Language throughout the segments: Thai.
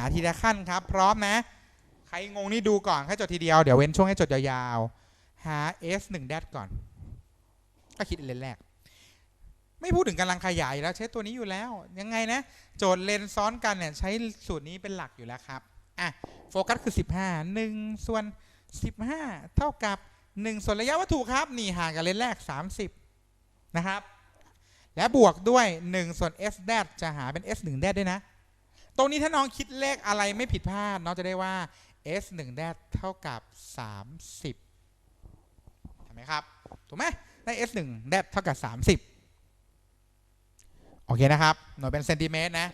าทีละขั้นครับ พร้อมนะ ใครงงนี่ดูก่อนแค่จดทีเดียว เดี๋ยวเว้นช่วงให้จดยาวๆ หา s 1 d ก่อน ก็คิดเลนแรก ไม่พูดถึงกำลังขยายแล้วใช้ตัวนี้อยู่แล้ว ยังไงนะ โจทย์เลนซ้อนกันเนี่ยใช้สูตรนี้เป็นหลักอยู่แล้วครับอะโฟกัสคือ 15 1 ส่วน 15 เท่ากับ 1 ส่วนระยะวัตถุครับ นี่ห่างกับเลนแรก 30 นะครับ และบวกด้วย 1 ส่วน s แดจะหาเป็น s 1แดด้วยนะ รงนี้ถ้าน้องคิดเลขอะไรไม่ผิดพลาด น้องจะได้ว่า s 1แดเท่ากับ 30เห็นไหมครับ ถูกไหมได้ s 1แดเท่ากับ 30 โอเคนะครับ หน่วยเป็นเซนติเมตรนะ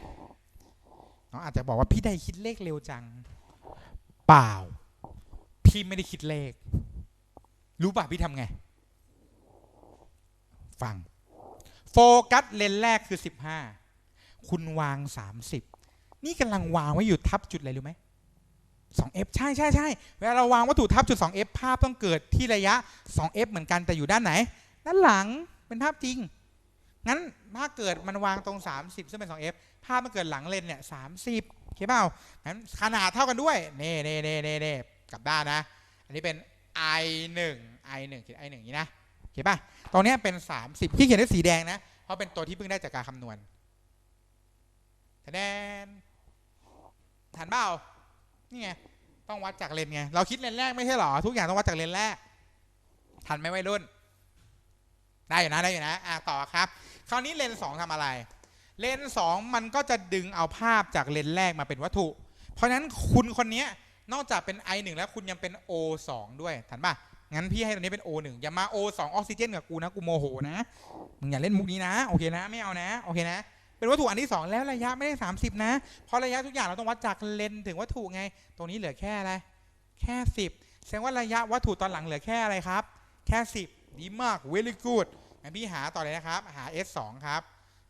น้องอาจจะบอกว่าพี่ได้คิดเลขเร็วจัง เปล่า พี่ไม่ได้คิดเลข รู้ป่ะพี่ทำไง ฟัง โฟกัสเลนแรกคือ 15 คุณวาง 30 นี่กำลังวางไว้อยู่ทับจุดอะไรรู้ไหม 2f ใช่ใช่ใช่เวลาเราวางวัตถุทับจุด 2f ภาพต้องเกิดที่ระยะ 2f เหมือนกันแต่อยู่ด้านไหน ด้านหลังเป็นภาพจริง งั้นถ้าเกิดมันวางตรง 30 ซึ่งเป็น 2f ภาพมันเกิดหลังเลนเนี่ย30โอเคเปล่างั้นขนาดเท่ากันด้วยเน่เน่เน่เน่เน่กลับด้านนะ อันนี้เป็น i 1 i 1เขียน i 1อย่างนี้นะโอเคป่ะตรงเนี้ยเป็น 30ที่เขียนด้วยสีแดงนะ เพราะเป็นตัวที่เพิ่งได้จากการคำนวณคะแนน ทันเปล่านี่ไงต้องวัดจากเลนไงเราคิดเลนแรกไม่ใช่หรอทุกอย่างต้องวัดจากเลนแรก ทันไหมวัยรุ่น ได้อยู่นะได้อยู่นะอะต่อครับ คราวนี้เลนสองทำอะไร เลนสองมันก็จะดึงเอาภาพจากเลนแรกมาเป็นวัตถุ เพราะฉะนั้นคุณคนนี้นอกจากเป็น I 1แล้วคุณยังเป็น O 2ด้วยทันป่ะงั้นพี่ให้ตัวนี้เป็น O 1อย่ามา O 2ออกซิเจนกับกูนะกูโมโหนะมึงอย่าเล่นมุกนี้นะโอเคนะ ไม่เอานะโอเคนะ เป็นวัตถุอันที่ 2 แล้วระยะไม่ได้ 30 นะ เพราะระยะทุกอย่างเราต้องวัดจากเลนถึงวัตถุไง ตรงนี้เหลือแค่อะไร แค่ 10 แสดงว่าระยะวัตถุตอนหลังเหลือแค่อะไรครับ แค่ 10 ดีมาก very good งั้นพี่หาต่อเลยนะครับ หา S 2ครับ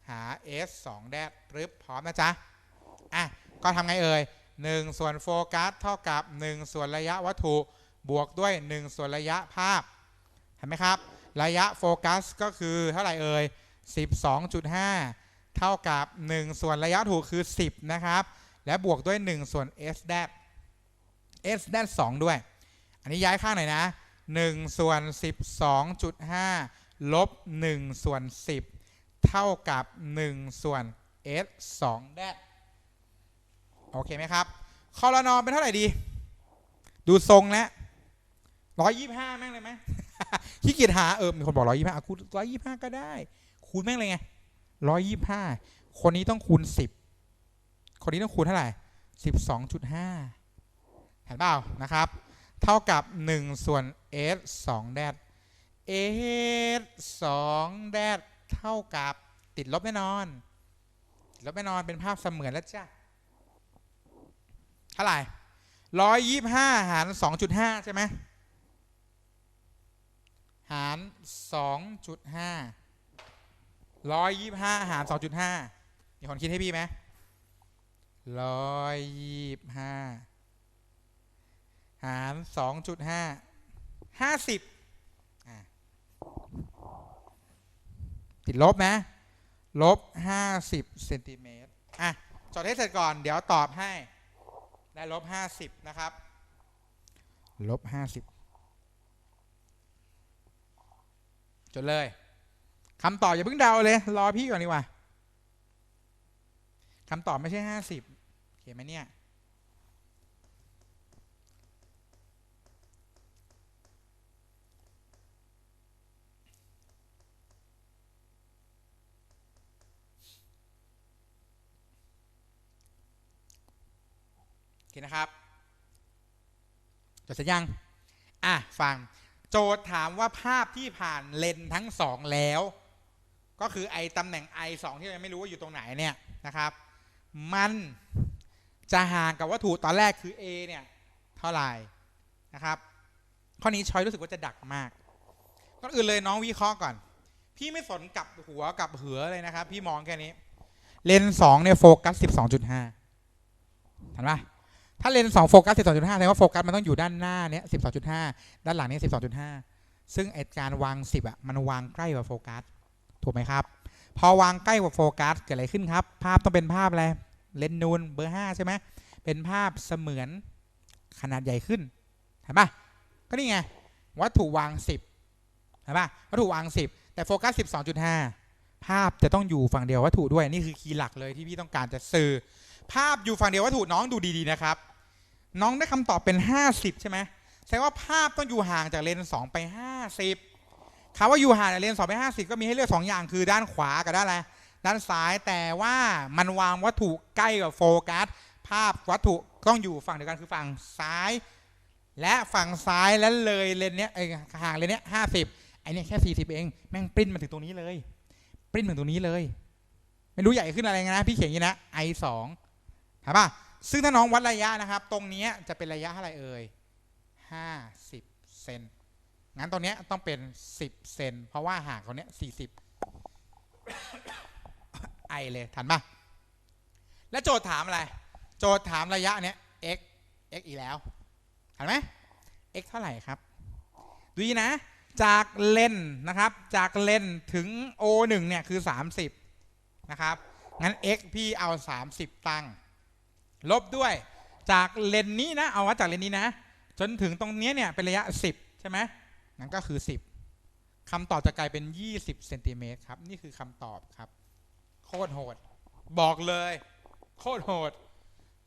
หา S 2แดดปึ๊บพร้อมนะจ๊ะ อะ ก็ทำไงเอ่ย1ส่วนโฟกัสเท่ากับ 1 ส่วนระยะวัตถุ บวกด้วย 1 ส่วนระยะภาพ เห็นไหมครับ ระยะโฟกัสก็คือเท่าไหร่เอ่ย12.5 เท่ากับ 1 ส่วนระยะวัตถุคือ 10 นะครับ และบวกด้วย 1 ส่วน S แดด S แดด2ด้วย อันนี้ย้ายข้างหน่อยนะ 1 ส่วน 12.5 ลบ 1 ส่วน 10 เท่ากับ 1 ส่วน S 2แดดโอเคไหมครับคอรนอเป็นเท่าไหร่ดี ดูทรงแล้วร้อยยี่ห้าแม่งเลยไหมขี้เกียจหาเออมีคนบอกร้อยยี่ห้าคูณร้อยยี่ห้าก็ได้ คูณแม่งเลยไง ร้อยยี่ห้าคนนี้ต้องคูณสิบคนนี้ต้องคูณเท่าไหร่สิบสองจุดห้าเห็นเปล่านะครับ เท่ากับหนึ่งส่วน s สองแดด s สองแดดเท่ากับติดลบแน่นอนติดลบแน่นอนเป็นภาพเสมือนแล้วจ้ะเท่าไหร่ร้อยยี่ห้าหารสองจุดห้าใช่ไหมหารสองจุดห้า ร้อยยี่ห้าหารสองจุดห้ามีคนคิดให้พี่ไหมร้อยยี่ห้าหารสองจุดห้าห้าสิบติดลบนะลบห้าสิบเซนติเมตรอะจดให้เสร็จก่อน เดี๋ยวตอบให้ ได้ลบห้าสิบนะครับ ลบห้าสิบจดเลย คำตอบอย่าเพิ่งเดาเลย รอพี่ก่อนดีกว่าคำตอบไม่ใช่ห้าสิบเขียนไหมเนี่ยคนะครับจดเสร็จยัง อะ ฟัง โจทย์ถามว่าภาพที่ผ่านเลนส์ทั้งสองแล้ว ก็คือไอตำแหน่ง i 2ที่เราไม่รู้ว่าอยู่ตรงไหนเนี่ยนะครับ มันจะห่างกับวัตถุตอนแรกคือ a เนี่ยเท่าไหร่นะครับ ข้อนี้ชอยรู้สึกว่าจะดักมากก่อนอื่นเลยน้องวิเคราะห์ก่อน พี่ไม่สนกับหัวกับเหือเลยนะครับ พี่มองแค่นี้ เลนส์สองเนี่ยโฟกัส12.5เห็นปะถ้าเลนส์สองโฟกัส12.5แสดงว่าโฟกัสมันต้องอยู่ด้านหน้าเนี้ย12.5ด้านหลังเนี้ย12.5ซึ่งไอการวาง10อะมันวางใกล้กว่าโฟกัส ถูกไหมครับ พอวางใกล้กว่าโฟกัสเกิดอะไรขึ้นครับ ภาพต้องเป็นภาพอะไรเลนส์นูนเบอร์5ใช่ไหมเป็นภาพเสมือนขนาดใหญ่ขึ้นเห็นปะก็นี่ไงวัตถุวาง 10เห็นปะวัตถุวาง 10 แต่โฟกัส 12.5 ภาพจะต้องอยู่ฝั่งเดียววัตถุด้วยนี่คือคีย์หลักเลยที่พี่ต้องการจะสื่อ ภาพอยู่ฝั่งเดียววัตถุน้องดูดีๆนะครับ น้องได้คำตอบเป็น 50 ใช่ไหมแสดงว่าภาพต้องอยู่ห่างจากเลนส์2ไป 50 คำว่าอยู่ห่างเลนส์2ไป50ก็มีให้เลือก2องอย่างคือด้านขวากับด้านอะไรด้านซ้ายแต่ว่ามันวางวัตถุใกล้กับโฟกัสภาพวัตถุต้องอยู่ฝั่งเดียวกันคือฝั่งซ้าย และฝั่งซ้ายและเลยเลนเนี้ยเอ้ยห่างเลนเนี้ยห้าสิบไอเนี้ยแค่สี่สิบเอง แม่งปริ้นมาถึงตรงนี้เลยปริ้นมาถึงตรงนี้เลย ไม่รู้ใหญ่ขึ้นอะไรนะพี่เขียนอย่างนี้นะไอสองถามป่ะซึ่งถ้าน้องวัดระยะนะครับ ตรงเนี้ยจะเป็นระยะเท่าไหร่เอ่ยห้าสิบเซน งั้นตรงเนี้ยต้องเป็นสิบเซน เพราะว่าห่างเขาเนี้ยสี่สิบไอเลย ทันป่ะแล้วโจทย์ถามอะไร โจทย์ถามระยะเนี้ย x x อีกแล้วเห็นไหม x เท่าไหร่ครับ ดูนะ จากเลนนะครับ จากเลนถึง o 1 เนี่ยคือ 30 นะครับ งั้น x พี่เอา 30 ตั้ง ลบด้วย จากเลนนี้นะ เอาวัดจากเลนนี้นะ จนถึงตรงเนี้ยเนี่ยเป็นระยะ 10 ใช่ไหม งั้นก็คือ 10คำตอบจะกลายเป็น 20เซนติเมตรครับ นี่คือคำตอบครับ โคตรโหด บอกเลย โคตรโหด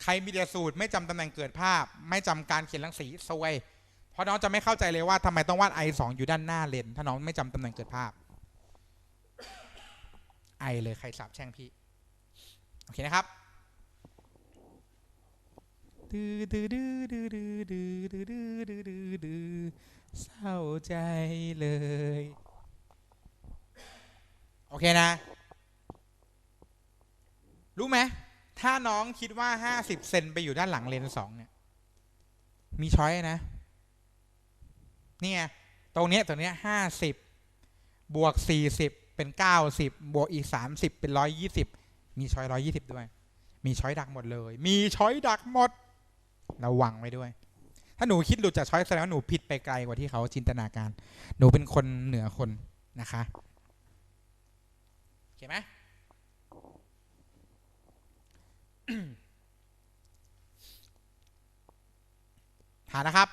ใครมีแต่สูตรไม่จำตำแหน่งเกิดภาพ ไม่จำการเขียนรังสีซวย เพราะน้องจะไม่เข้าใจเลยว่าทำไมต้องวาด i 2 อยู่ด้านหน้าเลน ถ้าน้องไม่จำตำแหน่งเกิดภาพ ไอเลยใครสาบแช่งพี่ โอเคนะครับดื้อดื้อดื้อดื้อดื้อดื้อดื้อดื้อดื้อ เศร้าใจเลย โอเคนะ รู้ไหมถ้าน้องคิดว่า50เซนไปอยู่ด้านหลังเลนสองเนี่ย มีช้อยนะ นี่ไงตรงเนี้ยตรงเนี้ยห้าสิบบวกสี่สิบเป็นเก้าสิบบวกอีกสามสิบเป็นร้อยยี่สิบมีช้อยร้อยยี่สิบด้วย มีช้อยดักหมดเลย มีช้อยดักหมดระวังไว้ด้วย ถ้าหนูคิดหลุดจากช้อยแสดงว่าหนูผิดไปไกลกว่าที่เขาจินตนาการ หนูเป็นคนเหนือคนนะคะโอเคไหมฐานนะครับ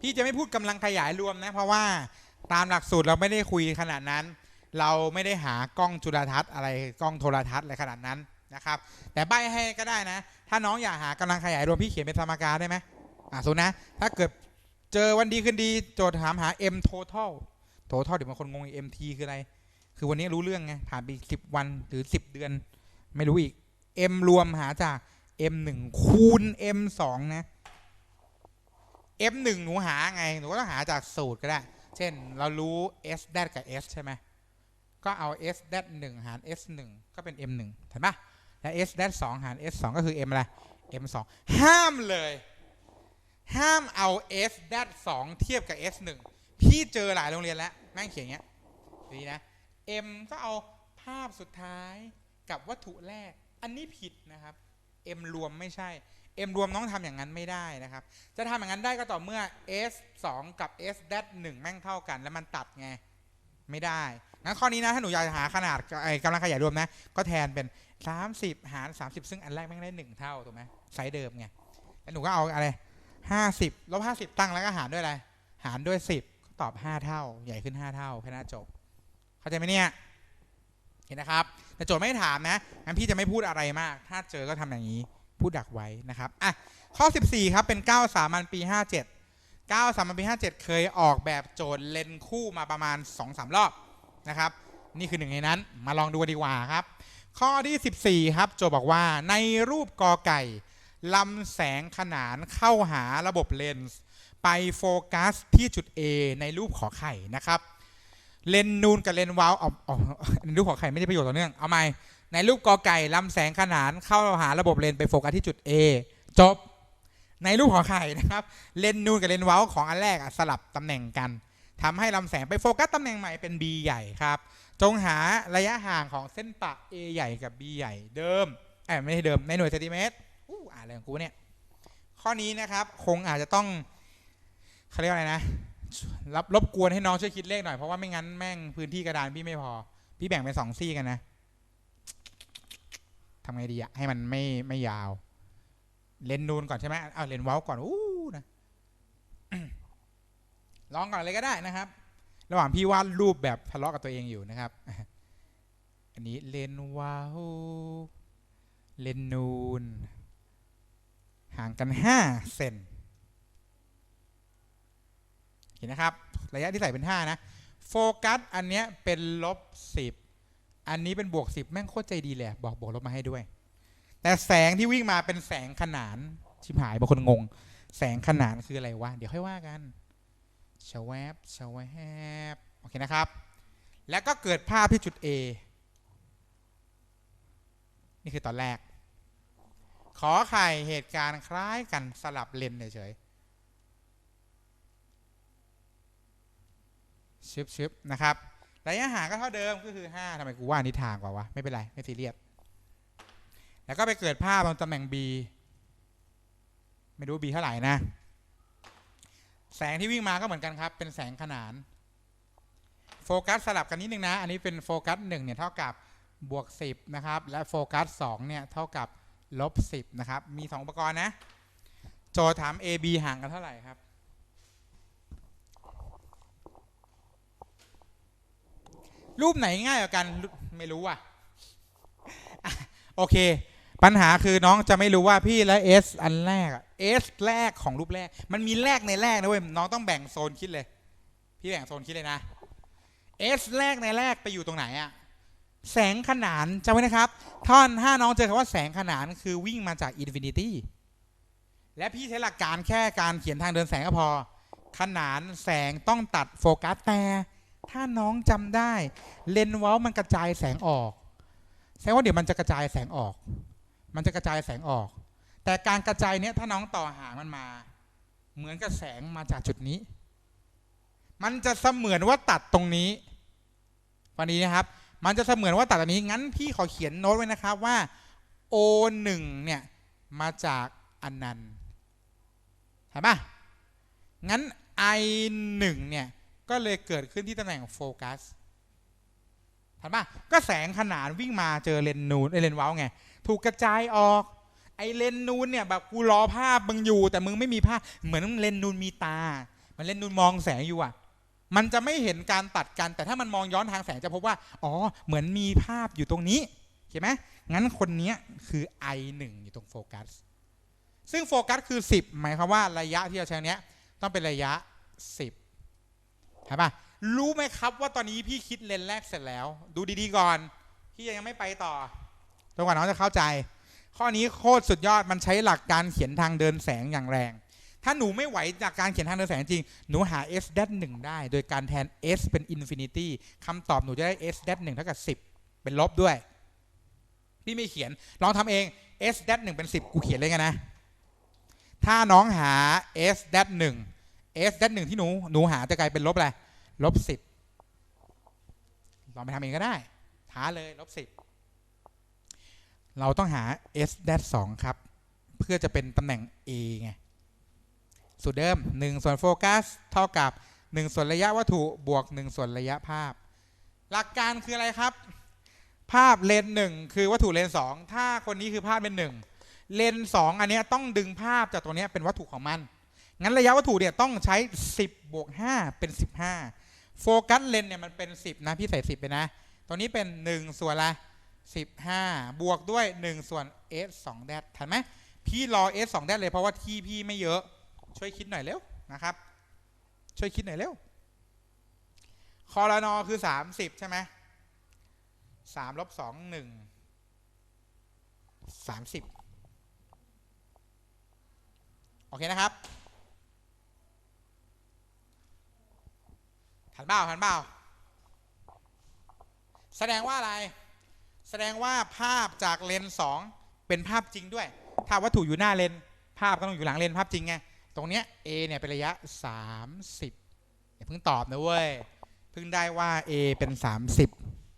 พี่จะไม่พูดกำลังขยายรวมนะ เพราะว่าตามหลักสูตรเราไม่ได้คุยขนาดนั้น เราไม่ได้หากล้องจุลทรรศน์อะไรกล้องโทรทัศน์อะไรขนาดนั้น นะครับ แต่ใบให้ก็ได้นะ ถ้าน้องอยากหากำลังขยายรวมพี่เขียนเป็นสมการได้ไหมอะสมมุตินะ ถ้าเกิดเจอวันดีคืนดีโจทย์ถามหา m total total เดี๋ยวบางคนงง mt คืออะไร คือวันนี้รู้เรื่องไงผ่านไปสิบวันหรือสิบเดือน ไม่รู้อีก m รวมหาจาก m 1คูณ m 2นะ m 1หนูหาไงหนูก็ต้องหาจากสูตรก็ได้ เช่นเรารู้ s แดกับ s ใช่ไหมก็เอา s แด1หาร s 1ก็เป็น m 1เห็นปะ และ s แด2หาร s 2ก็คือ m อะไร m 2ห้ามเลย ห้ามเอา s แด2เทียบกับ s 1พี่เจอหลายโรงเรียนแล้วแม่งเขียนอย่างเงี้ยดีนะ m ก็เอาภาพสุดท้ายกับวัตถุแรก อันนี้ผิดนะครับ m รวมไม่ใช่ m รวมน้องทำอย่างนั้นไม่ได้นะครับ จะทำอย่างนั้นได้ก็ต่อเมื่อ s 2กับ s แด1แม่งเท่ากัน แล้วมันตัดไงไม่ได้ งั้นข้อนี้นะถ้าหนูอยากจะหาขนาดกำลังขยายรวมนะ ก็แทนเป็น 30 หาร 30 ซึ่งอันแรกแม่งได้ 1 เท่าถูกไหมไซส์เดิมไงแล้วหนูก็เอาอะไร 50ลบ50 ตั้งแล้วก็หารด้วยอะไร หารด้วย 10 ก็ตอบ 5 เท่า ใหญ่ขึ้น 5 เท่าแค่นั้นจบ เข้าใจไหมเนี่ย เห็นนะครับ แต่โจทย์ไม่ถามนะงั้นพี่จะไม่พูดอะไรมาก ถ้าเจอก็ทำอย่างนี้ พูดดักไว้นะครับอะข้อ 14 ครับ เป็น 9 สามัญปี 57 9 สามัญปี 57 เคยออกแบบโจทย์เลนคู่มาประมาณ 2-3 รอบ นะครับ นี่คือหนึ่งในนั้นมาลองดูดีกว่าครับ ข้อที่ 14 ครับโจบอกว่าในรูปกอไก่ลำแสงขนานเข้าหาระบบเลนส์ไปโฟกัสที่จุด A ในรูปขอไข่นะครับเลนนูนกับเลนวาวอาเอในรูปขอไข่ไม่ได้ประโยชน์ต่อเนื่องเอาใหม่ในรูปกอไก่ลำแสงขนานเข้าหาระบบเลนไปโฟกัสที่จุด A จบ ในรูปขอไข่นะครับเลนนูนกับเลนว้าของอันแรกสลับตำแหน่งกัน ทำให้ลำแสงไปโฟกัสตำแหน่งใหม่เป็น B ใหญ่ครับ จงหาระยะห่างของเส้นปะ A ใหญ่กับ B ใหญ่เดิมเอ้ไม่ใช่เดิมในหน่วยเซนติเมตรอู้อ่านอะไรของกูเนี่ย ข้อนี้นะครับคงอาจจะต้องเขาเรียกว่าอะไรนะรับรบกวนให้น้องช่วยคิดเลขหน่อย เพราะว่าไม่งั้นแม่งพื้นที่กระดานพี่ไม่พอ พี่แบ่งเป็นสองซี่กันนะทำไงดีอะให้มันไม่ไม่ยาว เลนนูนก่อนใช่ไหมเอาเลนเว้าก่อนอู้ ลองก่อนเลยก็ได้นะครับ ระหว่างพี่วาดรูปแบบทะเลาะกับตัวเองอยู่นะครับ อันนี้เลนส์เว้าเลนนูน ห่างกันห้าเซนเห็นนะครับ ระยะที่ใส่เป็นห้านะ โฟกัสอันเนี้ยเป็นลบสิบอันนี้เป็นบวกสิบแม่งโคตรใจดีเลยบอกบวกลบมาให้ด้วย แต่แสงที่วิ่งมาเป็นแสงขนาน ชิบหายบางคนงง แสงขนานคืออะไรวะ เดี๋ยวค่อยว่ากัน ชวบชวบโอเคนะครับ แล้วก็เกิดภาพที่จุด A นี่คือตอนแรก ขอไข่เหตุการณ์คล้ายกันสลับเลนเฉยๆชึบชึบนะครับ ระยะห่างก็เท่าเดิมก็คือ 5ทำไมกูว่าอันนี้ทางกว่าวะ ไม่เป็นไร ไม่ซีเรียส แล้วก็ไปเกิดภาพตรงตำแหน่ง B ไม่รู้ B เท่าไหร่นะ แสงที่วิ่งมาก็เหมือนกันครับ เป็นแสงขนาน โฟกัสสลับกันนิดนึงนะ อันนี้เป็นโฟกัส1เนี่ยเท่ากับบวก 10 นะครับ และโฟกัส2เนี่ยเท่ากับลบ 10 นะครับ มี 2 อุปกรณ์นะ โจถาม A B ห่างกันเท่าไหร่ครับ รูปไหนง่ายกว่ากัน ไม่รู้อะ โอเค ปัญหาคือน้องจะไม่รู้ว่าพี่และ S อันแรกอะ S แรกของรูปแรก มันมีแรกในแรกนะเว้ยน้องต้องแบ่งโซนคิดเลย พี่แบ่งโซนคิดเลยนะ S แรกในแรกไปอยู่ตรงไหนอะแสงขนานจำไว้นะครับ ท่อนถ้าน้องเจอคำว่าแสงขนานคือวิ่งมาจากอินฟินิตี้และพี่ใช้หลักการแค่การเขียนทางเดินแสงก็พอ ขนานแสงต้องตัดโฟกัสแต่ถ้าน้องจำได้เลนส์ว้ามันกระจายแสงออกแสดงว่าเดี๋ยวมันจะกระจายแสงออก มันจะกระจายแสงออก แต่การกระจายเนี้ยถ้าน้องต่อหางมันมา เหมือนกับแสงมาจากจุดนี้ มันจะเสมือนว่าตัดตรงนี้ วันนี้นะครับ มันจะเสมือนว่าตัดตรงนี้ งั้นพี่ขอเขียนโน้ตไว้นะครับว่า O1 เนี่ยมาจากอันนั้นเห็นปะงั้น I1 เนี่ยก็เลยเกิดขึ้นที่ตำแหน่งโฟกัส เห็นปะก็แสงขนานวิ่งมาเจอเลนนูนเอ้ยเลนว้าไง ถูกกระจายออก ไอเลนนูนเนี่ยแบบกูรอภาพมึงอยู่ แต่มึงไม่มีภาพ เหมือนเลนนูนมีตา มันเลนนูนมองแสงอยู่อะ มันจะไม่เห็นการตัดกัน แต่ถ้ามันมองย้อนทางแสงจะพบว่า อ๋อ เหมือนมีภาพอยู่ตรงนี้เห็นไหมงั้นคนนี้คือ I1 อยู่ตรงโฟกัส ซึ่งโฟกัสคือ 10 หมายความว่าระยะที่เราใช้เนี้ยต้องเป็นระยะ 10เห็นปะ รู้ไหมครับว่าตอนนี้พี่คิดเลนแรกเสร็จแล้ว ดูดีๆก่อน พี่ยังไม่ไปต่อจนกว่าน้องจะเข้าใจ ข้อนี้โคตรสุดยอดมันใช้หลักการเขียนทางเดินแสงอย่างแรง ถ้าหนูไม่ไหวจากการเขียนทางเดินแสงจริง หนูหา s ดหนึ่งได้ โดยการแทน s เป็น infinity คำตอบหนูจะได้ s ดหนึ่งเท่ากับ10 เป็นลบด้วย พี่ไม่เขียนลองทำเอง s ดหนึ่งเป็น 10 กูเขียนเลยไงนะ ถ้าน้องหา s ดหนึ่ง s ดหนึ่งที่หนูหนูหาจะกลายเป็นลบอะไร ลบ10ลองไปทำเองก็ได้ท้าเลยลบ10เราต้องหา s ด2ครับ เพื่อจะเป็นตำแหน่ง a ไงสูตรเดิม 1 ส่วนโฟกัสเท่ากับ 1 ส่วนระยะวัตถุบวก 1 ส่วนระยะภาพ หลักการคืออะไรครับ ภาพเลนหนึ่งคือวัตถุเลนสองถ้าคนนี้คือภาพเลนหนึ่งเลนสองอันนี้ต้องดึงภาพจากตัวนี้เป็นวัตถุของมัน งั้นระยะวัตถุเนี่ยต้องใช้ 10บวก5เป็น 15 โฟกัสเลนเนี่ยมันเป็น 10 นะ พี่ใส่ 10 ไปนะตัวนี้เป็น 1 ส่วนละ15 บวกด้วย 1 ส่วน s 2แดดทันไหมพี่รอ s 2แดดเลยเพราะว่าที่พี่ไม่เยอะ ช่วยคิดหน่อยเร็วนะครับ ช่วยคิดหน่อยเร็วคอรนอคือ 30 ใช่ไหมสามลบสองหนึ่งสามสิบโอเคนะครับ ทันเบ้าทันเบ้าแสดงว่าอะไร แสดงว่าภาพจากเลนส์สองเป็นภาพจริงด้วย ถ้าวัตถุอยู่หน้าเลนส์ภาพก็ต้องอยู่หลังเลนส์ภาพจริงไง ตรงเนี้ย A เนี่ยเป็นระยะ 30อย่าเพิ่งตอบนะเว้ย เพิ่งได้ว่า A เป็น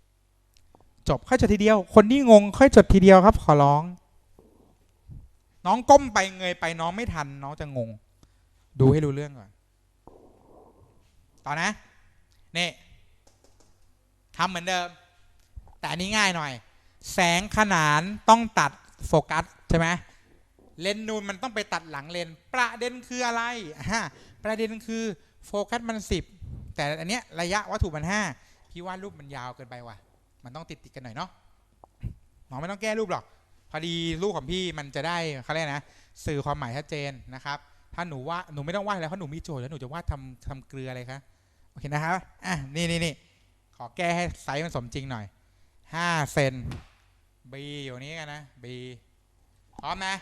30 จบค่อยจดทีเดียว คนที่งงค่อยจดทีเดียวครับ ขอร้อง น้องก้มไปเงยไปน้องไม่ทัน น้องจะงง ดูให้รู้เรื่องก่อน ต่อนะ นี่ทำเหมือนเดิม แต่อันนี้ง่ายหน่อย แสงขนานต้องตัดโฟกัสใช่ไหมเลนส์นูนมันต้องไปตัดหลังเลนส์ประเด็นคืออะไรอ่าประเด็นคือโฟกัสมันสิบแต่อันเนี้ยระยะวัตถุมันห้าพี่ว่ารูปมันยาวเกินไปว่ะ มันต้องติดติดๆกันหน่อยเนาะหมอไม่ต้องแก้รูปหรอก พอดีรูปของพี่มันจะได้เขาเรียกนะ สื่อความหมายชัดเจนนะครับ ถ้าหนูว่าหนูไม่ต้องวาดแล้วเพราะหนูมีโจทย์แล้วหนูจะวาดทำทำเกลืออะไรคะ เคนะครับอะนี่นี่นี่ขอแก้ให้ไซส์มันสมจริงหน่อยห้าเซน B อยู่นี้กันนะ B พร้อมนะ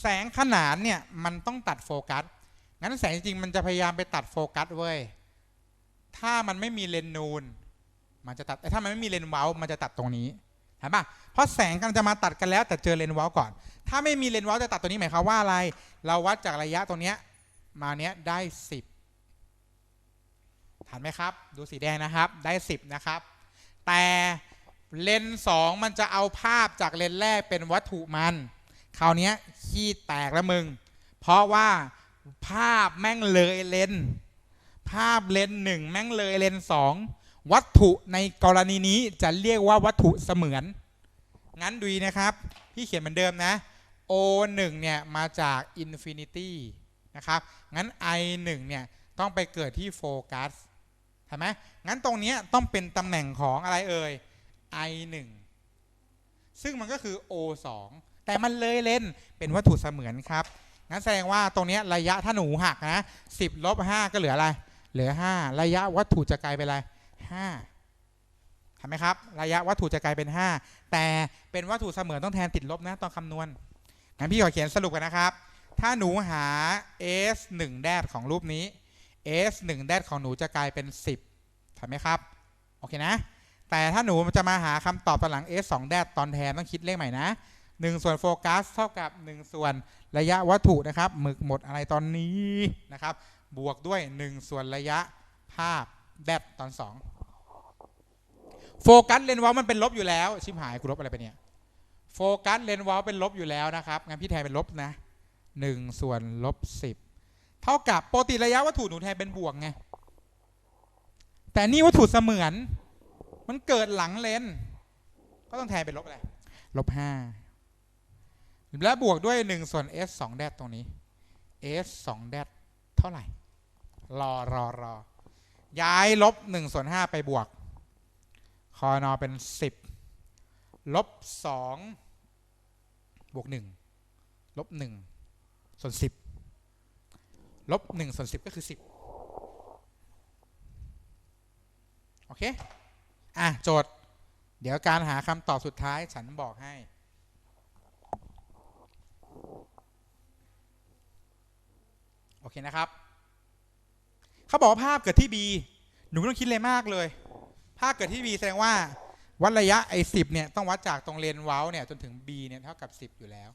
แสงขนานเนี่ยมันต้องตัดโฟกัสงั้นแสงจริงมันจะพยายามไปตัดโฟกัสเว้ยถ้ามันไม่มีเลนนูนมันจะตัดแต่ถ้ามันไม่มีเลนเว้ามันจะตัดตรงนี้เห็นปะเพราะแสงกำลังจะมาตัดกันแล้วแต่เจอเลนเว้าก่อน ถ้าไม่มีเลนเว้าจะตัดตัวนี้หมายความว่าอะไร เราวัดจากระยะตรงเนี้ยมาเนี้ยได้ 10 ทันไหมครับ ดูสีแดงนะครับได้ 10 นะครับ แต่เลนส์สองมันจะเอาภาพจากเลนส์แรกเป็นวัตถุมันคราวนี้ขี้แตกแล้วมึง เพราะว่าภาพแม่งเลยเลนส์ภาพเลนส์หนึ่งแม่งเลยเลนส์สองวัตถุในกรณีนี้จะเรียกว่าวัตถุเสมือน งั้นดูนะครับ พี่เขียนเหมือนเดิมนะ O 1 เนี่ยมาจาก Infinity นะครับ งั้น I 1 เนี่ยต้องไปเกิดที่โฟกัส ใช่ไหมงั้นตรงนี้ต้องเป็นตำแหน่งของอะไรเอ่ย I 1 ซึ่งมันก็คือ O 2 แต่มันเลยเลนเป็นวัตถุเสมือนครับ งั้นแสดงว่าตรงนี้ระยะถ้าหนูหักนะ 10ลบ5ก็เหลืออะไร เหลือ 5 ระยะวัตถุจะกลายเป็นอะไร5ทำไหมครับ ระยะวัตถุจะกลายเป็น 5 แต่เป็นวัตถุเสมือนต้องแทนติดลบนะตอนคำนวณ งั้นพี่ขอเขียนสรุปกันนะครับ ถ้าหนูหา s 1แดดของรูปนี้ s 1แดดของหนูจะกลายเป็น 10ถูกไหมครับ โอเคนะ แต่ถ้าหนูจะมาหาคำตอบตอนหลัง s 2แดดตอนแทนต้องคิดเลขใหม่นะ 1 ส่วนโฟกัสเท่ากับ 1 ส่วนระยะวัตถุนะครับหมึกหมดอะไรตอนนี้นะครับ บวกด้วย 1 ส่วนระยะภาพแดดตอน 2 โฟกัสเลนส์วอลมันเป็นลบอยู่แล้ว ชิบหายกูลบอะไรไปเนี่ย โฟกัสเลนส์วอลเป็นลบอยู่แล้วนะครับงั้นพี่แทนเป็นลบนะหนึ่งส่วนลบสิบ เท่ากับปกติระยะวัตถุหนูแทนเป็นบวกไงแต่นี่วัตถุเสมือน มันเกิดหลังเลนก็ต้องแทนเป็นลบอะไรลบห้าและบวกด้วยหนึ่งส่วน s สองแดดตรงนี้ s สองแดดเท่าไหร่ รอรอรอย้ายลบหนึ่งส่วนห้าไปบวก คอนอเป็นสิบลบสองบวกหนึ่งลบหนึ่งส่วนสิบ ลบหนึ่งส่วนสิบก็คือสิบโอเค อะ โจทย์ เดี๋ยวการหาคำตอบสุดท้ายฉันบอกให้ โอเคนะครับ เขาบอกว่าภาพเกิดที่ B หนูไม่ต้องคิดเลยมากเลย ภาพเกิดที่ B แสดงว่า วัดระยะไอ้สิเนี่ย ต้องวัดจากตรงเลนเว้าเนี่ย จนถึง B เนี่ย เท่ากับ 10 อยู่แล้ว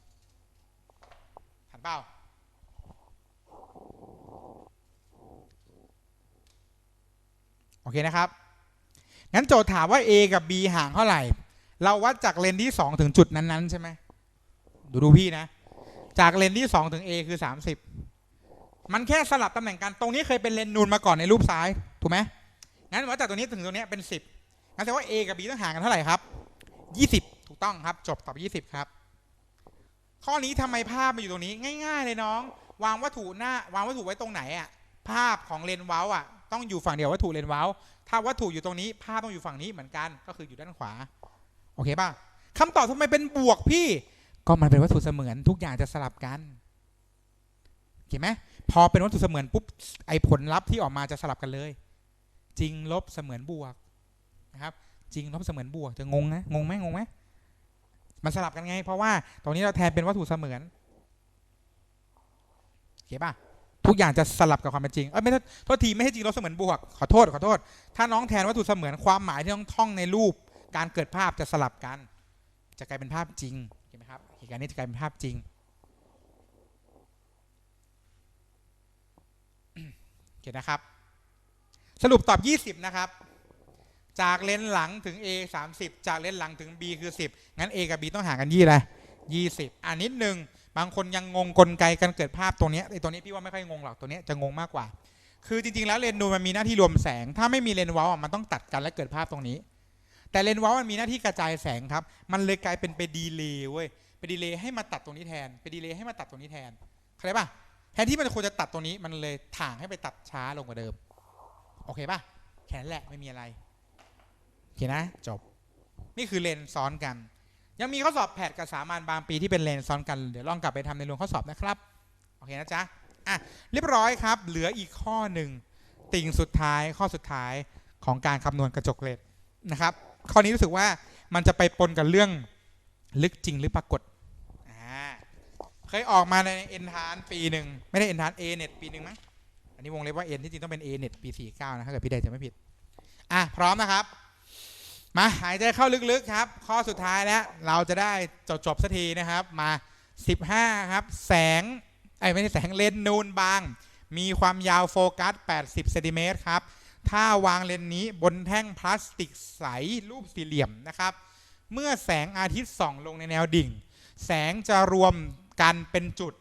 ทันเปล่า โอเคนะครับ งั้นโจทย์ถามว่า A กับ B ห่างเท่าไหร่ เราวัดจากเลนที่ 2 ถึงจุดนั้นๆ ใช่ไหมดูดูพี่นะ จากเลนที่ 2 ถึง A คือ 30 มันแค่สลับตำแหน่งกัน ตรงนี้เคยเป็นเลนนูนมาก่อนในรูปซ้าย ถูกไหมงั้นวัดจากตรงนี้ถึงตรงนี้เป็น 10 งั้นแสดงว่า A กับ B ต้องห่างกันเท่าไหร่ครับ 20 ถูกต้องครับ จบตอบ20 ครับ ข้อนี้ทำไมภาพมาอยู่ตรงนี้ ง่าย ๆ เลยน้อง วางวัตถุหน้าวางวัตถุไว้ตรงไหนอะภาพของเลนส์เว้าอะ ต้องอยู่ฝั่งเดียววัตถุเลนส์เว้า ถ้าวัตถุอยู่ตรงนี้ภาพต้องอยู่ฝั่งนี้เหมือนกันก็คืออยู่ด้านขวา โอเคป่ะคำตอบทำไมเป็นบวกพี่ ก็มันเป็นวัตถุเสมือนทุกอย่างจะสลับกันเห็นไหมพอเป็นวัตถุเสมือนปุ๊บไอผลลัพธ์ที่ออกมาจะสลับกันเลย จริงลบเสมือนบวกนะครับ จริงลบเสมือนบวกจะงงนะงงไหมงงไหมมันสลับกันไง เพราะว่าตรงนี้เราแทนเป็นวัตถุเสมือนโอเคป่ะ ทุกอย่างจะสลับกับความเป็นจริงเอ้ยไม่โทษโทษทีไม่ให้จริงลบเสมือนบวก ขอโทษขอโทษ ถ้าน้องแทนวัตถุเสมือนความหมายที่ต้องท่องในรูป การเกิดภาพจะสลับกัน จะกลายเป็นภาพจริงเห็นไหมครับเหตุการณ์นี้จะกลายเป็นภาพจริงโอเคนะครับ สรุปตอบ 20 นะครับ จากเลนส์หลังถึง A 30 จากเลนส์หลังถึง B คือ 10 งั้น A กับ B ต้องห่างกันยี่อะไร20อ่านิดนึง บางคนยังงงกลไกการเกิดภาพตรงนี้ไอ้ตัวนี้พี่ว่าไม่ค่อยงงหรอกตัวนี้จะงงมากกว่า คือจริงๆแล้วเลนส์นูนมันมีหน้าที่รวมแสง ถ้าไม่มีเลนส์วาอะมันต้องตัดกันและเกิดภาพตรงนี้ แต่เลนส์ว้ามันมีหน้าที่กระจายแสงครับ มันเลยกลายเป็นไปดีเลย์เว้ยไปดีเลย์ให้มาตัดตรงนี้แทน ไปดีเลย์ให้มาตัดตรงนี้แทนเข้าใจป่ะแทนที่มันควรจะตัดตรงนี้มันเลยถ่างให้ไปตัดช้าลงกว่าเดิมโอเคป่ะแค่นั้นแหละไม่มีอะไรโอเคนะจบ นี่คือเลนซ้อนกัน ยังมีข้อสอบแผดกับสามัญบางปีที่เป็นเลนซ้อนกันเดี๋ยวลองกลับไปทำในรวมข้อสอบนะครับโอเคนะจ๊ะอะเรียบร้อยครับ เหลืออีกข้อหนึ่งติ่งสุดท้ายข้อสุดท้ายของการคำนวณกระจกเลนนะครับ ข้อนี้รู้สึกว่ามันจะไปปนกับเรื่องลึกจริงหรือปรากฏอ่าเคยออกมาในเอ็นทานปีหนึ่งไม่ได้เอ็นทานเอเน็ตปีหนึ่งมั้งอันนี้วงเล็บว่าเอ็นที่จริงต้องเป็นเอเน็ตปีสี่เก้านะถ้าเกิดพี่ใดจะไม่ผิด อะ พร้อมนะครับ มาหายใจเข้าลึกๆครับ ข้อสุดท้ายแล้วเราจะได้จบจบสักทีนะครับมา 15 ครับ แสงไอ้ไม่ใช่แสงเลนนูนบาง มีความยาวโฟกัส 80เซนติเมตรครับ ถ้าวางเลนนี้บนแท่งพลาสติกใสรูปสี่เหลี่ยมนะครับ เมื่อแสงอาทิตย์ส่องลงในแนวดิ่ง แสงจะรวมกันเป็นจุด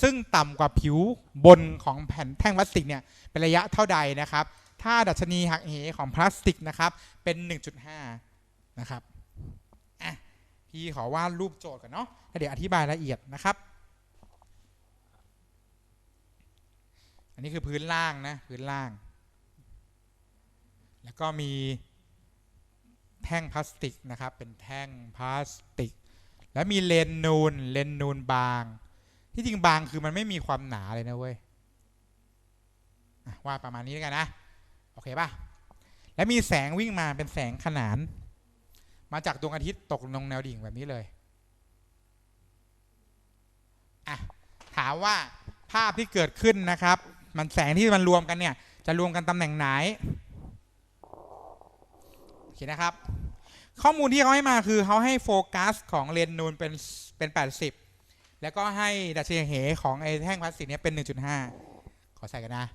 ซึ่งต่ำกว่าผิวบนของแผ่นแท่งพลาสติกเนี่ยเป็นระยะเท่าใดนะครับ ถ้าดัชนีหักเหของพลาสติกนะครับเป็น 1.5 นะครับอะพี่ขอวาดรูปโจทย์ก่อนเนาะแล้วเดี๋ยวอธิบายละเอียดนะครับ อันนี้คือพื้นล่างนะพื้นล่าง แล้วก็มีแท่งพลาสติกนะครับเป็นแท่งพลาสติก แล้วมีเลนนูนเลนนูนบาง ที่จริงบางคือมันไม่มีความหนาเลยนะเว้ยอะวาดประมาณนี้แล้วกันนะ เคป่ะแล้วมีแสงวิ่งมาเป็นแสงขนาน มาจากดวงอาทิตย์ตกลงแนวดิ่งแบบนี้เลยอะถามว่าภาพที่เกิดขึ้นนะครับ มันแสงที่มันรวมกันเนี่ยจะรวมกันตำแหน่งไหนโอเคนะครับ ข้อมูลที่เขาให้มาคือเขาให้โฟกัสของเลนส์นูนเป็นเป็น 80 แล้วก็ให้ดัชนีเหของไอ้แท่งพลาสติกเนี่ยเป็น 1.5 ขอใส่กันนะ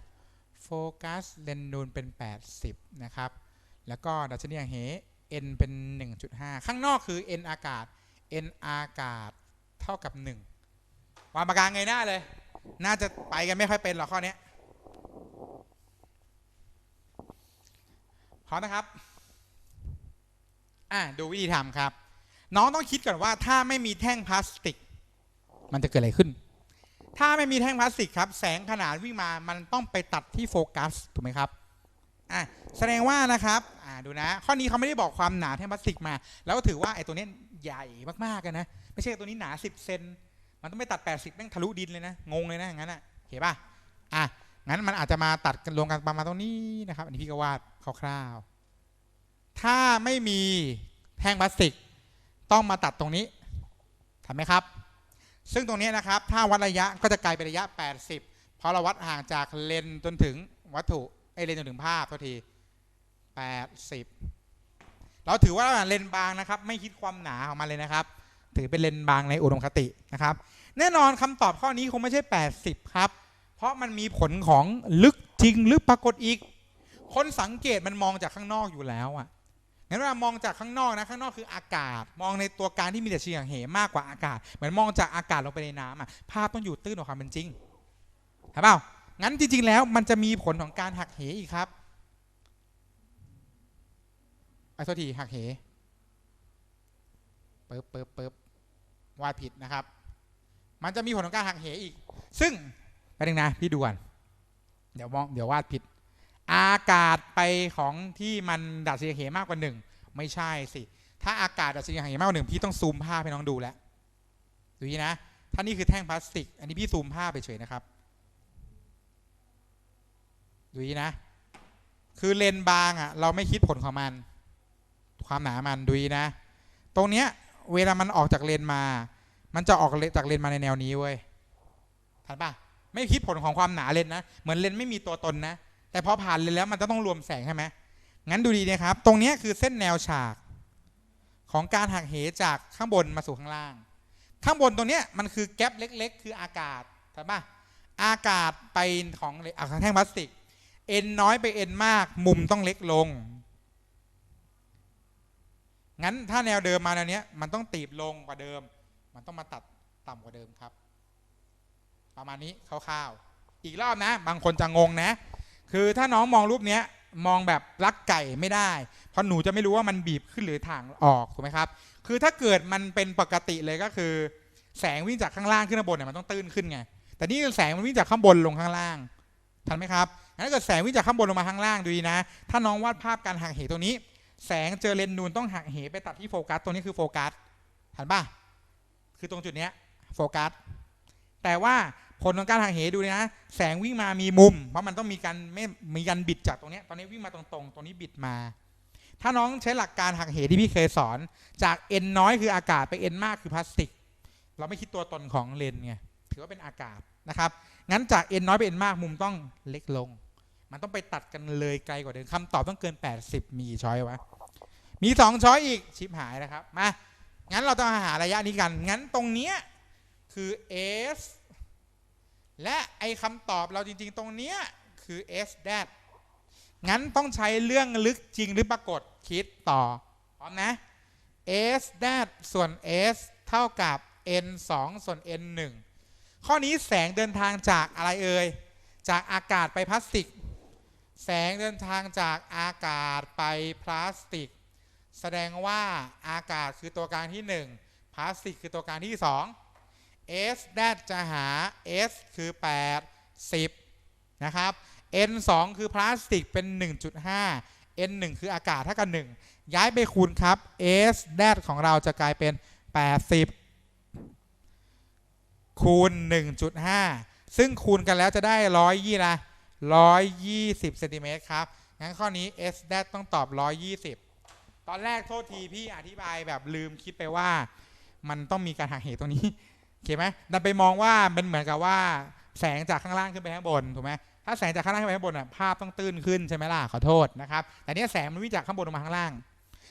โฟกัสเลนส์นูนเป็น 80 นะครับ แล้วก็ดัชนีเห n เป็น 1.5 ข้างนอกคือ n อากาศ n อากาศเท่ากับ 1 วางปากกาไงหน้าเลย น่าจะไปกันไม่ค่อยเป็นหรอกข้อนี้พร้อมนะครับ อะดูวิธีทำครับ น้องต้องคิดก่อนว่าถ้าไม่มีแท่งพลาสติก มันจะเกิดอะไรขึ้น ถ้าไม่มีแท่งพลาสติกครับแสงขนานวิ่งมามันต้องไปตัดที่โฟกัสถูกไหมครับอะแสดงว่านะครับอ่าดูนะ ข้อนี้เขาไม่ได้บอกความหนาแท่งพลาสติกมา แล้วก็ถือว่าไอ้ตัวนี้ใหญ่มากๆกันนะไม่ใช่ตัวนี้หนา 10เซนมันต้องไปตัด 80แม่งทะลุดินเลยนะงงเลยนะอย่างนั้นอะเห็นป่ะอะงั้นมันอาจจะมาตัดกันรวมกันประมาณตรงนี้นะครับ อันนี้พี่ก็วาดคร่าวๆถ้าไม่มีแท่งพลาสติก ต้องมาตัดตรงนี้ทำไหมครับ ซึ่งตรงนี้นะครับถ้าวัดระยะก็จะกลายเป็นระยะ 80 เพราะเราวัดห่างจากเลนจนถึงวัตถุไอเลนจนถึงภาพเท่าที 80 เราถือว่าเลนบางนะครับ ไม่คิดความหนาของมันเลยนะครับ ถือเป็นเลนบางในอุดมคตินะครับ แน่นอนคำตอบข้อนี้คงไม่ใช่ 80 ครับ เพราะมันมีผลของลึกจริงหรือปรากฏอีก คนสังเกตมันมองจากข้างนอกอยู่แล้วอะ งั้นเวลามองจากข้างนอกนะข้างนอกคืออากาศ มองในตัวการที่มีแต่เฉียงเหมากกว่าอากาศ เหมือนมองจากอากาศลงไปในน้ำอะภาพต้องอยู่ตื้นกว่าความเป็นจริงเห็นเปล่างั้นจริง ๆ แล้วมันจะมีผลของการหักเหอีกครับไอ้โทษทีหักเหเปิบเปิบเปิบวาดผิดนะครับ มันจะมีผลของการหักเหอีก ซึ่งไปหนึ่งนะพี่ดูก่อนเดี๋ยวมองเดี๋ยววาดผิด อากาศไปของที่มันดัชนีเหมากกว่าหนึ่งไม่ใช่สิถ้าอากาศดัชนีเหมากกว่าหนึ่งพี่ต้องซูมภาพให้น้องดูแล้วดูนี่นะถ้านี่คือแท่งพลาสติก อันนี้พี่ซูมภาพไปเฉยนะครับดูนี่นะคือเลนบางอะเราไม่คิดผลของมัน ความหนามันดูนี่นะ ตรงเนี้ยเวลามันออกจากเลนมา มันจะออกจากเลนมาในแนวนี้เว้ยทันปะไม่คิดผลของความหนาเลนนะ เหมือนเลนไม่มีตัวตนนะ แต่พอผ่านเลนแล้วมันจะต้องรวมแสงใช่ไหมงั้นดูดีนะครับ ตรงนี้คือเส้นแนวฉาก ของการหักเหจากข้างบนมาสู่ข้างล่าง ข้างบนตรงนี้มันคือแกลบเล็ก ๆ คืออากาศถูกปะอากาศไปของอะของแท่งพลาสติกเอ็นน้อยไปเอ็นมาก มุมต้องเล็กลง งั้นถ้าแนวเดิมมาแนวนี้มันต้องตีบลงกว่าเดิม มันต้องมาตัดต่ำกว่าเดิมครับ ประมาณนี้คร่าวๆอีกรอบนะ บางคนจะงงนะ คือถ้าน้องมองรูปเนี้ยมองแบบลักไก่ไม่ได้ เพราะหนูจะไม่รู้ว่ามันบีบขึ้นหรือถ่างออกถูกไหมครับ คือถ้าเกิดมันเป็นปกติเลยก็คือ แสงวิ่งจากข้างล่างขึ้นข้างบนเนี่ยมันต้องตื้นขึ้นไง แต่นี่แสงมันวิ่งจากข้างบนลงข้างล่าง ทันไหมครับถ้าเกิดแสงวิ่งจากข้างบนลงมาข้างล่างดูดีนะ ถ้าน้องวาดภาพการหักเหตรงนี้ แสงเจอเลนส์นูนต้องหักเหไปตัดที่โฟกัส ตรงนี้คือโฟกัสทันป่ะ คือตรงจุดเนี้ยโฟกัส แต่ว่า ผลของการหักเหดูนะ แสงวิ่งมามีมุม เพราะมันต้องมีการไม่มีการบิดจากตรงนี้ตอนนี้วิ่งมาตรงๆตรงนี้บิดมา ถ้าน้องใช้หลักการหักเหที่พี่เคยสอน จาก n น้อยคืออากาศไป n มากคือพลาสติก เราไม่คิดตัวตนของเลนส์ไงถือว่าเป็นอากาศนะครับงั้นจาก n น้อยไป n มากมุมต้องเล็กลง มันต้องไปตัดกันเลยไกลกว่าเดิมคำตอบต้องเกิน 80 มีกี่ช้อยวะมี2ช้อยอีกชิปหายนะครับมางั้นเราต้องหาระยะนี้กัน งั้นตรงเนี้ยคือ s และไอคำตอบเราจริง ๆ ตรงเนี้ยคือ s d a t งั้นต้องใช้เรื่องลึกจริงหรือปรากฏคิดต่อ พร้อมนะ s d a t ส่วน s เท่ากับ n 2ส่วน n 1ข้อนี้แสงเดินทางจากอะไรเอ่ย จากอากาศไปพลาสติก แสงเดินทางจากอากาศไปพลาสติก แสดงว่าอากาศคือตัวกลางที่ 1พลาสติกคือตัวกลางที่ 2 s แดจะหา s คือ 8 10 นะครับ n 2 คือพลาสติกเป็น 1.5 n 1 คืออากาศเท่ากับ1ย้ายไปคูณครับ s แดของเราจะกลายเป็น 80 คูณ 1.5 ซึ่งคูณกันแล้วจะได้120ละ120เซนติเมตรครับ งั้นข้อนี้ s แดต้องตอบ120ตอนแรกโทษทีพี่อธิบายแบบลืมคิดไปว่า มันต้องมีการหักเหตรงนี้ เคไหมดันไปมองว่าเป็นเหมือนกับว่าแสงจากข้างล่างขึ้นไปข้างบนถูกไหมถ้าแสงจากข้างล่างขึ้นไปข้างบนอะภาพต้องตื้นขึ้นใช่ไหมล่ะขอโทษนะครับแต่เนี้ยแสงมันวิ่งจากข้างบนลงมาข้างล่าง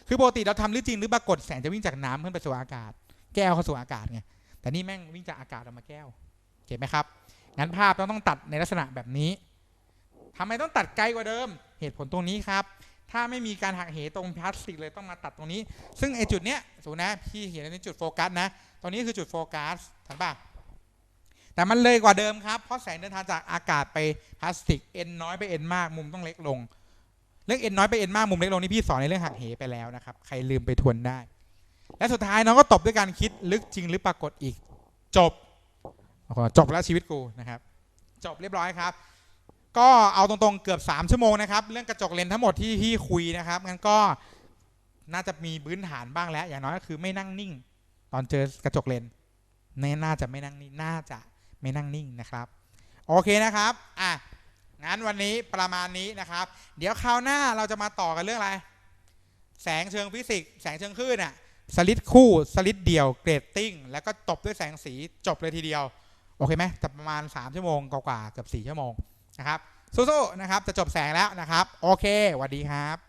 คือปกติเราทำหรือจริงหรือปรากฏแสงจะวิ่งจากน้ำขึ้นไปสู่อากาศ แก้วเข้าสู่อากาศไงแต่นี่แม่งวิ่งจากอากาศออกมาแก้วโอเคไหมครับงั้นภาพต้องต้องตัดในลักษณะแบบนี้ทำไมต้องตัดไกลกว่าเดิม เหตุผลตรงนี้ครับ ถ้าไม่มีการหักเหตรงพลาสติกเลยต้องมาตัดตรงนี้ ซึ่งไอจุดเนี้ยสมมตินะพี่เห็นในจุดโฟกัสนะตรงนี้คือจุดโฟกัสทันปะแต่มันเลยกว่าเดิมครับ เพราะแสงเดินทางจากอากาศไปพลาสติก n น้อยไป n มากมุมต้องเล็กลง เรื่อง n น้อยไป n มากมุมเล็กลงนี่พี่สอนในเรื่องหักเหไปแล้วนะครับ ใครลืมไปทวนได้ และสุดท้ายน้องก็ตบด้วยการคิดลึกจริงหรือปรากฏอีก จบจบแล้วชีวิตกูนะครับ จบเรียบร้อยครับ ก็เอาตรงๆเกือบ 3 ชั่วโมงนะครับ เรื่องกระจกเลนทั้งหมดที่พี่คุยนะครับงั้นก็น่าจะมีพื้นฐานบ้างแล้ว อย่างน้อยก็คือไม่นั่งนิ่ง ตอนเจอกระจกเลนเน่น่าจะไม่นั่งนิ่งน่าจะไม่นั่งนิ่งนะครับ โอเคนะครับอะงั้นวันนี้ประมาณนี้นะครับ เดี๋ยวคราวหน้าเราจะมาต่อกันเรื่องอะไร แสงเชิงฟิสิกส์แสงเชิงคลื่นอะสลิดคู่สลิดเดี่ยวเกรดติ้งแล้วก็ตบด้วยแสงสีจบเลยทีเดียว โอเคไหมจะประมาณ 3 ชั่วโมงกว่าๆเกือบ4ชั่วโมง นะครับสู้ๆนะครับจะจบแสงแล้วนะครับ โอเคสวัสดีครับ